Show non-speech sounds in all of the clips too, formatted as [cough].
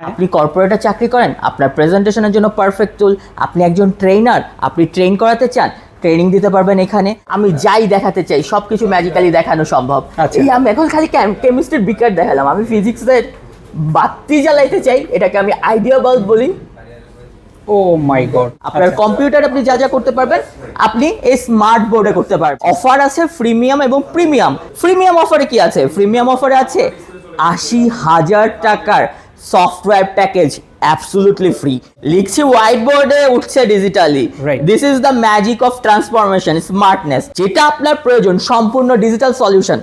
আপনি কর্পোরেটে চাকরি করেন আপনার প্রেজেন্টেশনের জন্য পারফেক্ট টুল আপনি একজন ট্রেনার আপনি ট্রেন করাতে চান ট্রেনিং দিতে পারবেন এখানে। আমি যাই দেখাতে চাই সব কিছু ম্যাজিক্যালি দেখানো সম্ভব। আচ্ছা। এই আমি এখন খালি কেমিস্ট্রির বিকার দেখালাম। আমি ফিজিক্সের বাতি জ্বালাইতে চাই এটাকে আমি আইডিয়া বাল্ব বলি। ও মাই গড আপনার কম্পিউটার আপনি যা যা করতে পারবেন আপনি এই স্মার্ট বোর্ডে করতে পারবেন। অফার আছে ফ্রিমিয়াম এবং প্রিমিয়াম ফ্রিমিয়াম অফারে কি আছে? ফ্রিমিয়াম অফারে আছে আশি হাজার টাকার সফটওয়্যার প্যাকেজ অ্যাবসলুটলি ফ্রি লিখছি হোয়াইট বোর্ডে উঠছে digitally. This is the magic of transformation smartness যেটা আপনার প্রয়োজন সম্পূর্ণ ডিজিটাল সলিউশন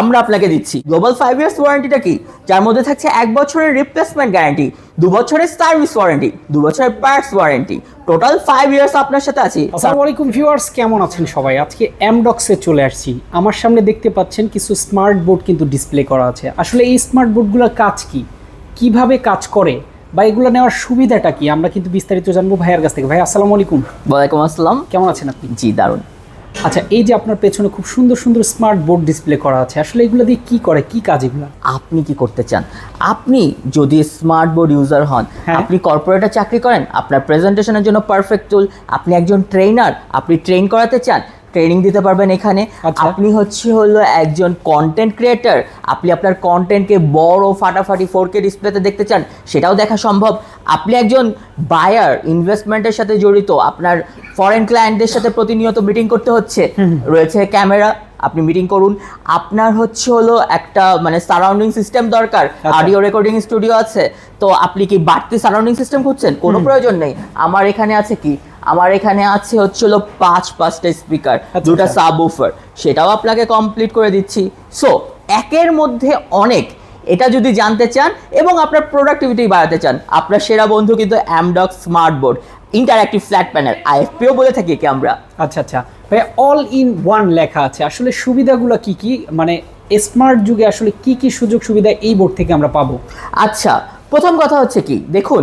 আমরা আপনাকে দিচ্ছি। গ্লোবাল ফাইভ ইয়ার্স ওয়ারেন্টিটা কি? যার মধ্যে থাকছে এক বছরের রিপ্লেসমেন্ট গ্যারান্টি দু বছরের সার্ভিস ওয়ারেন্টি দু বছরের parts warranty total five years আপনার সাথে আছি। আসসালামু আলাইকুম ভিউয়ার্স কেমন আছেন সবাই? আজকে এমডক্সে চলে আসছি। আমার সামনে দেখতে পাচ্ছেন কিছু স্মার্ট বোর্ড কিন্তু ডিসপ্লে করা আছে। আসলে এই স্মার্ট বোর্ডগুলোর কাজ কি? কীভাবে কাজ করে বা এগুলো নেওয়ার সুবিধাটা কি? আমরা কিন্তু বিস্তারিত জানব ভাইয়ের কাছ থেকে। ভাই আসসালামু আলাইকুম। ওয়ালাইকুম আসসালাম। কেমন আছেন আপনি? জি দারুণ আচ্ছা এই যে আপনার পেছনে খুব সুন্দর সুন্দর স্মার্ট বোর্ড ডিসপ্লে করা আছে আসলে এগুলো দিয়ে কি করে? কি কাজ এগুলো? আপনি কি করতে চান? আপনি যদি স্মার্ট বোর্ড ইউজার হন হ্যাঁ। আপনি কর্পোরেটে চাকরি করেন আপনার প্রেজেন্টেশনের জন্য পারফেক্ট টুল আপনি একজন ট্রেনার আপনি ট্রেন করাতে চান ট্রেনিং দিতে পারবেন এখানে। আচ্ছা। আপনি হচ্ছে হলো একজন কন্টেন্ট ক্রিয়েটার আপনি আপনার কন্টেন্টকে বড় ফাটাফাটি ফোর কে ডিসপ্লেতে দেখতে চান সেটাও দেখা সম্ভব। আপনি একজন বায়ার ইনভেস্টমেন্টের সাথে জড়িত আপনার ফরেন ক্লায়েন্টদের সাথে প্রতিনিয়ত মিটিং করতে হচ্ছে। রয়েছে ক্যামেরা আপনি মিটিং করুন। আপনার হচ্ছে হলো একটা মানে সারাউন্ডিং সিস্টেম দরকার। অডিও রেকর্ডিং স্টুডিও আছে। তো আপনি কি বাড়তি সারাউন্ডিং সিস্টেম খুঁজছেন? কোনো প্রয়োজন নেই। আমার এখানে আছে কি? আমার এখানে আছে হচ্ছে হলো পাঁচ পাঁচটা স্পিকার আচ্ছা, দুটা আচ্ছা। সাব উফার সেটাও আপনাকে কমপ্লিট করে দিচ্ছি। সো একের মধ্যে অনেক এটা যদি জানতে চান এবং আপনার প্রোডাক্টিভিটি বাড়াতে চান আপনার সেরা বন্ধু কিন্তু Amdoc smart board interactive flat panel আইএফপিও বলে থাকি একে আমরা? আচ্ছা আচ্ছা। ভাই অল ইন ওয়ান লেখা আছে। আসলে সুবিধাগুলো কি কি? মানে স্মার্ট যুগে আসলে কি কি সুযোগ সুবিধা এই বোর্ড থেকে আমরা পাবো? আচ্ছা প্রথম কথা হচ্ছে কি? দেখুন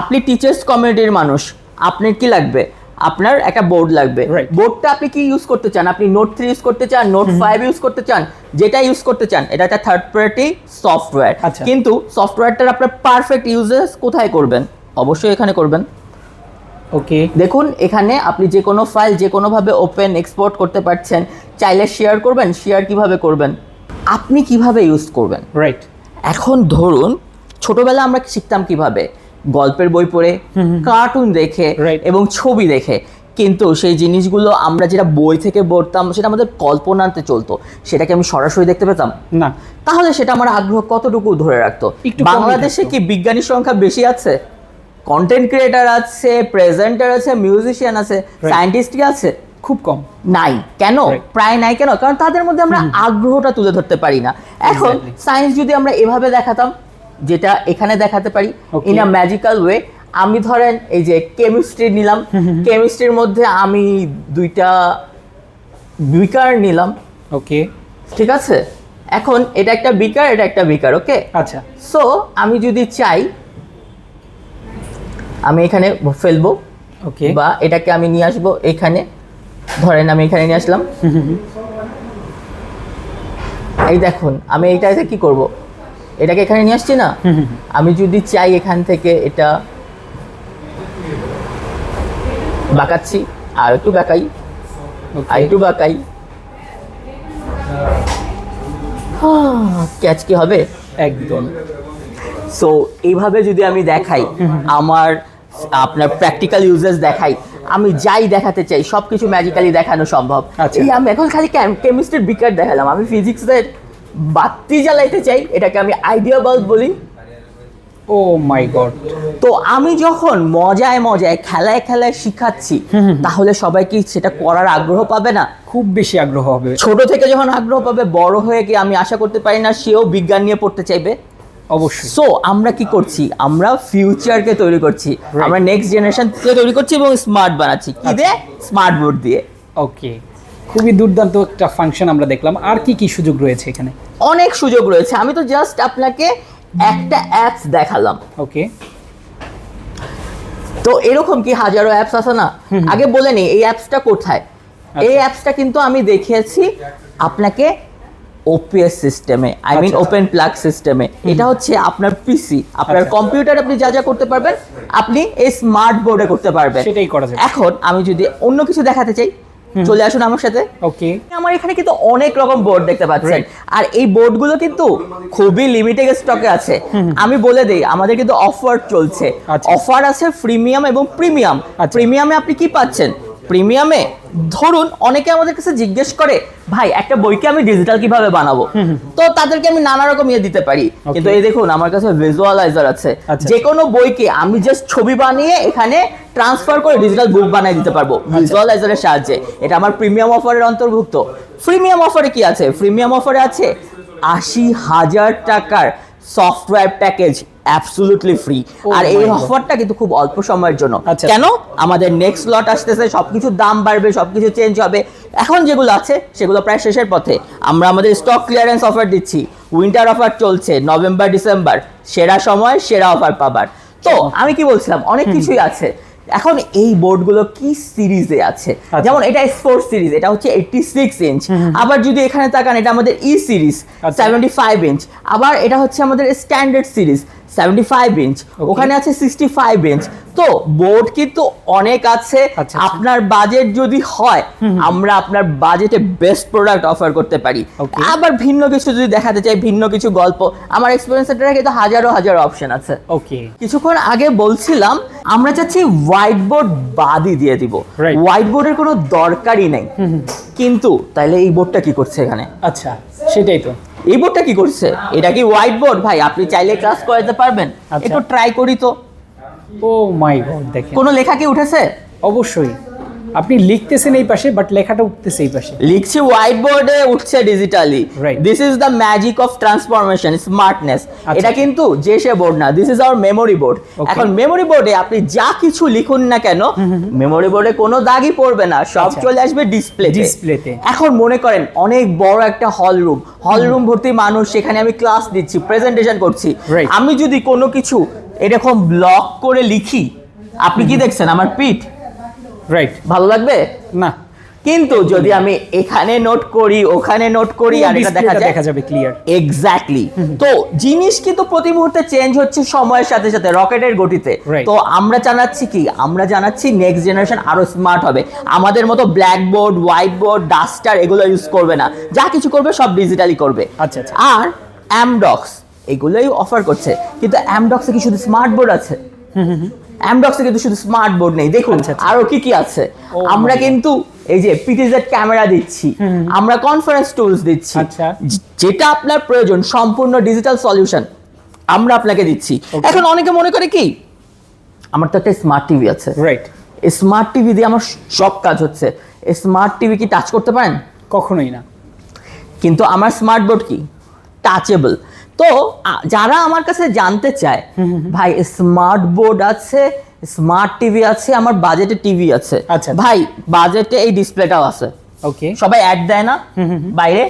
আপনি টিচার্স কমিউনিটির মানুষ আপনার কি লাগবে? আপনার একটা বোর্ড লাগবে. বোর্ডটা আপনি কি ইউজ করতে চান? আপনি নোট থ্রি ইউজ করতে চান নোট ফাইভ ইউজ করতে চান যেটা ইউজ করতে চান এটা একটা থার্ড পার্টি সফটওয়্যার। কিন্তু সফটওয়্যারটার আপনার পারফেক্ট ইউজেস কোথায় করবেন? অবশ্যই এখানে করবেন। ওকে দেখুন এখানে আপনি যে কোনো ফাইল যে কোনোভাবে ওপেন এক্সপোর্ট করতে পারছেন চাইলে শেয়ার করবেন শেয়ার কীভাবে করবেন? আপনি কীভাবে ইউজ করবেন? রাইট এখন ধরুন ছোটবেলা আমরা শিখতাম কীভাবে? গল্পের বই পড়ে কার্টুন দেখে এবং ছবি দেখে। কিন্তু সেই জিনিসগুলো আমরা যেটা বই থেকে পড়তাম সেটা আমাদের কল্পনাতে চলতো। সেটাকে আমি সরাসরি দেখতে পেতাম? না। তাহলে সেটা আমার আগ্রহ কতটুকু ধরে রাখতো? বাংলাদেশে কি বিজ্ঞানীর সংখ্যা বেশি আছে? কন্টেন্ট ক্রিয়েটার আছে প্রেজেন্টার আছে মিউজিশিয়ান আছে সায়েন্টিস্ট কি আছে? খুব কম। নাই। কেন? প্রায় নাই। কেন? কারণ তাদের মধ্যে আমরা আগ্রহটা তুলে ধরতে পারি না। এখন সায়েন্স যদি আমরা এভাবে দেখাতাম যেটা এখানে দেখাতে পারি। ইন আ ম্যাজিক্যাল ওয়ে আমি ধরেন এই যে কেমিস্ট্রি নিলাম। [laughs] কেমিস্ট্রির মধ্যে আমি দুইটা বিকার নিলাম। ওকে ঠিক আছে? এখন এটা একটা বিকার এটা একটা বিকার ওকে আচ্ছা। সো আমি যদি চাই আমি এখানে ফেলব। ওকে বা এটাকে আমি নিয়ে আসব এখানে। ধরেন আমি এখানে নিয়ে আসলাম। [laughs] এই দেখুন আমি এইটাতে কি করব? এটাকে এখানে নিয়ে আসছি না? আমি যদি চাই এখান থেকে এটা বাঁকাচ্ছি আর একটু বাঁকাই আর একটু বাঁকাই। ক্যাচ কি হবে? একদম। সো এইভাবে যদি আমি দেখাই আমার আপনার প্র্যাকটিক্যাল ইউজেস দেখাই আমি যাই দেখাতে চাই সব কিছু ম্যাজিক্যালি দেখানো সম্ভব। আচ্ছা। এই আমি এখন খালি কেমিস্ট্রির বিকার দেখালাম আমি ফিজিক্সের বাতি জ্বালাইতে চাই এটাকে আমি আইডিয়া বাল্ব বলি। ও মাই গড তো আমি যখন মজায় মজায় খেলায় খেলায় শিখাচ্ছি তাহলে সবাই কি সেটা করার আগ্রহ পাবে না? খুব বেশি আগ্রহ হবে। ছোট থেকে যখন আগ্রহ পাবে বড় হয়ে কি আমি আশা করতে পারি না সেও বিজ্ঞান নিয়ে পড়তে চাইবে। অবশ্যই। সো আমরা কি করছি? আমরা ফিউচারকে তৈরি করছি। আমরা নেক্সট জেনারেশনকে তৈরি করছি এবং স্মার্ট বানাচ্ছি। কি দিয়ে স্মার্ট বোর্ড দিয়ে। ওকে খুবই দুর্দান্ত একটা ফাংশন আমরা দেখলাম। আর কি কি সুযোগ রয়েছে এখানে? অনেক সুযোগ রয়েছে। আমি তো জাস্ট আপনাকে একটা অ্যাপস দেখালাম। ওকে তো এরকম কি হাজারো অ্যাপস আছে না? আগে বলে নেই এই অ্যাপসটা কোথায়? এই অ্যাপসটা কিন্তু আমি দেখিয়েছি আপনাকে ওপিএস সিস্টেমে আই মিন আচ্ছা, ওপেন প্লাগ সিস্টেমে এটা হচ্ছে আপনার পিসি আপনার আচ্ছা। কম্পিউটার আপনি যা যা করতে পারবেন আপনি এই স্মার্ট বোর্ডে করতে পারবেন। সেটাই করা যায় এখন আমি যদি অন্য কিছু দেখাতে চাই চলে আসুন আমার সাথে। ওকে আমার এখানে কিন্তু অনেক রকম বোর্ড দেখতে পাচ্ছেন. আর এই বোর্ডগুলো কিন্তু খুবই লিমিটেড স্টকে আছে। আমি বলে দিই আমাদের কিন্তু অফার চলছে। আচ্ছা। অফার আছে প্রিমিয়াম এবং প্রিমিয়াম আচ্ছা। প্রিমিয়ামে আপনি কি পাচ্ছেন? প্রিমিয়ামে? ধরুন অনেকে আমাদের কাছে জিজ্ঞেস করে ভাই একটা বইকে আমি ডিজিটাল কীভাবে বানাবো? তো তাদেরকে আমি নানা রকম ইয়ে দিতে পারি। কিন্তু এই দেখুন আমার কাছে ভিজুয়ালাইজার আছে। আচ্ছা। যে কোনো বইকে আমি জাস্ট ছবি বানিয়ে এখানে ট্রান্সফার করে ডিজিটাল বুক বানিয়ে দিতে পারব। আচ্ছা। ভিজুয়ালাইজারের সাহায্যে। এটা আমার প্রিমিয়াম অফারের অন্তর্ভুক্ত। প্রিমিয়াম অফারে কি আছে? প্রিমিয়াম অফারে আছে আশি হাজার টাকার সফটওয়্যার প্যাকেজ অ্যাবসলুটলি ফ্রি আর এই অফারটা কিন্তু খুব অল্প সময়ের জন্য। আচ্ছা। কেন? আমাদের নেক্সট লট আসতেছে সবকিছু দাম বাড়বে সবকিছু চেঞ্জ হবে। এখন যেগুলো আছে সেগুলো প্রায় শেষের পথে। আমরা আমাদের স্টক ক্লিয়ারেন্স অফার দিচ্ছি। উইন্টার অফার চলছে নভেম্বর ডিসেম্বর সেরা সময় সেরা অফার পাবার। তো আমি কি বলছিলাম? অনেক কিছুই আছে। এখন এই বোর্ডগুলো কি সিরিজে আছে? আচ্ছা। যেমন এটা স্পোর্টস সিরিজ এটা হচ্ছে এইটটি সিক্স ইঞ্চ আবার যদি এখানে তাকান এটা আমাদের E series. Seventy five inch আবার এটা হচ্ছে আমাদের standard series seventy five inch ওখানে আছে সিক্সটি ফাইভ ইঞ্চ তো বোর্ড কিন্তু অনেক আছে। আচ্ছা, আচ্ছা। আপনার বাজেট যদি হয় আমরা আপনার বাজেটে বেস্ট প্রোডাক্ট অফার করতে পারি। আবার ভিন্ন কিছু যদি দেখাতে চাই ভিন্ন কিছু গল্প আমার এক্সপিরিয়েন্স সেন্টারে কিন্তু হাজারো হাজারো অপশন আছে। ওকে কিছুক্ষণ আগে বলছিলাম আমরা চাচ্ছি হোয়াইট বোর্ড বাদই দিয়ে দিব। হোয়াইট বোর্ডের কোনো দরকারই নেই। কিন্তু তাইলে এই বোর্ডটা কি করছে এখানে? আচ্ছা সেটাই তো। এই বোর্ডটা কি করছে? এটা কি হোয়াইট বোর্ড ভাই আপনি চাইলে ক্লাস করাতে পারবেন। আচ্ছা। একটু ট্রাই করি তো। ও মাই গড দেখেন। কোনো লেখা কি উঠেছে? অবশ্যই। আপনি লিখতেছেন এই পাশে বাট লেখাটা উঠতেছে এই পাশে। লিখছি হোয়াইট বোর্ডে উঠছে digitally. This is the magic of transformation smartness. এটা কিন্তু যে সে বোর্ড না this is our memory board এখন মেমোরি বোর্ডে আপনি যা কিছু লিখুন না কেন মেমোরি বোর্ডে কোনো দাগই পড়বে না সব আচ্ছা। চলে আসবে ডিসপ্লে Display-তে। এখন মনে করেন অনেক বড় একটা হল রুম হল রুম ভর্তি মানুষ সেখানে আমি ক্লাস দিচ্ছি প্রেজেন্টেশন করছি. আমি যদি কোনো কিছু এরকম ব্লক করে লিখি আপনি কি দেখছেন আমার পিঠ? রাইট ভালো লাগবে? না। কিন্তু যদি আমি এখানে নোট করি ওখানে নোট করি আর এটা দেখা যায় দেখা যাবে ক্লিয়ার এক্স্যাক্টলি [laughs] তো জিনিস কিন্তু প্রতি মুহূর্তে চেঞ্জ হচ্ছে সময়ের সাথে সাথে রকেটের গতিতে। তো আমরা জানাচ্ছি কি? আমরা জানাচ্ছি নেক্সট জেনারেশন আরও স্মার্ট হবে। আমাদের মতো black board white board duster এগুলো ইউজ করবে না। যা কিছু করবে সব ডিজিটালি করবে। আচ্ছা, আচ্ছা। আর অ্যামডক্স এগুলোই অফার করছে। কিন্তু অ্যামডক্সে কি শুধু স্মার্ট বোর্ড আছে অ্যামডক্সে কিন্তু শুধু স্মার্ট বোর্ড নেই। দেখুন আচ্ছা, আচ্ছা। আরও কি কি আছে? আমরা কিন্তু এই যে পিটিজেড ক্যামেরা দিচ্ছি আমরা কনফারেন্স টুলস দিচ্ছি। আচ্ছা। যেটা আপনার প্রয়োজন সম্পূর্ণ ডিজিটাল সলিউশন আমরা আপনাকে দিচ্ছি। এখন অনেকে মনে করে কি আমার তো একটা স্মার্ট টিভি আছে। রাইট স্মার্ট টিভি দিয়ে আমার সব কাজ হচ্ছে। স্মার্ট টিভি কি টাচ করতে পারেন? কখনোই না। কিন্তু আমার স্মার্ট বোর্ড কি? টাচেবল তো যারা আমার কাছে জানতে চায় ভাই স্মার্ট বোর্ড আছে স্মার্ট টিভি আছে আমার বাজেটে টিভি আছে। আচ্ছা। ভাই বাজেটে এই ডিসপ্লেটাও আছে। ওকে সবাই অ্যাড দেয় না বাইরে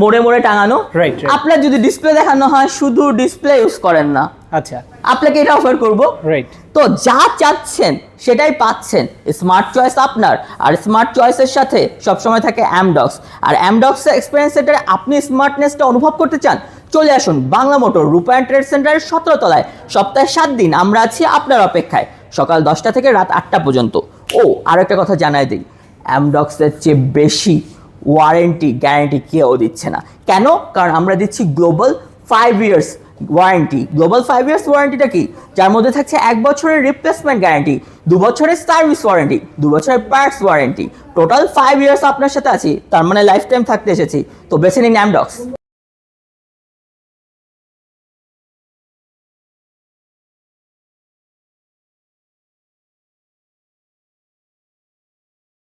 মোড়ে মোড়ে টাঙানো. আপনার যদি ডিসপ্লে দেখানো হয় শুধু ডিসপ্লে ইউজ করেন না। আচ্ছা। আপনাকে এটা অফার করব। রাইট তো যা চাচ্ছেন সেটাই পাচ্ছেন। স্মার্ট চয়েস আপনার। আর স্মার্ট চয়েসের সাথে সবসময় থাকে অ্যামডক্স আর অ্যামডক্স এক্সপিরিয়েন্স সেন্টারে আপনি স্মার্টনেসটা অনুভব করতে চান চলে আসুন বাংলা মোটর রূপায়ণ ট্রেড সেন্টারের সতেরো তলায়। সপ্তাহে সাত দিন আমরা আছি আপনার অপেক্ষায়। সকাল দশটা থেকে রাত আটটা পর্যন্ত। ও, আর একটা কথা জানাই দিই। অ্যামডক্সের চেয়ে বেশি ওয়ারেন্টি গ্যারেন্টি কেউ দিচ্ছে না। কেন? কারণ আমরা দিচ্ছি global five years warranty global five years ওয়ারেন্টিটা কি? যার মধ্যে থাকছে এক বছরের রিপ্লেসমেন্ট গ্যারান্টি দু বছরের সার্ভিস ওয়ারেন্টি দু বছরের parts warranty total five years আপনার সাথে আছি, তার মানে লাইফ টাইম থাকতে এসেছি। তো বেছে নিন অ্যামডক্স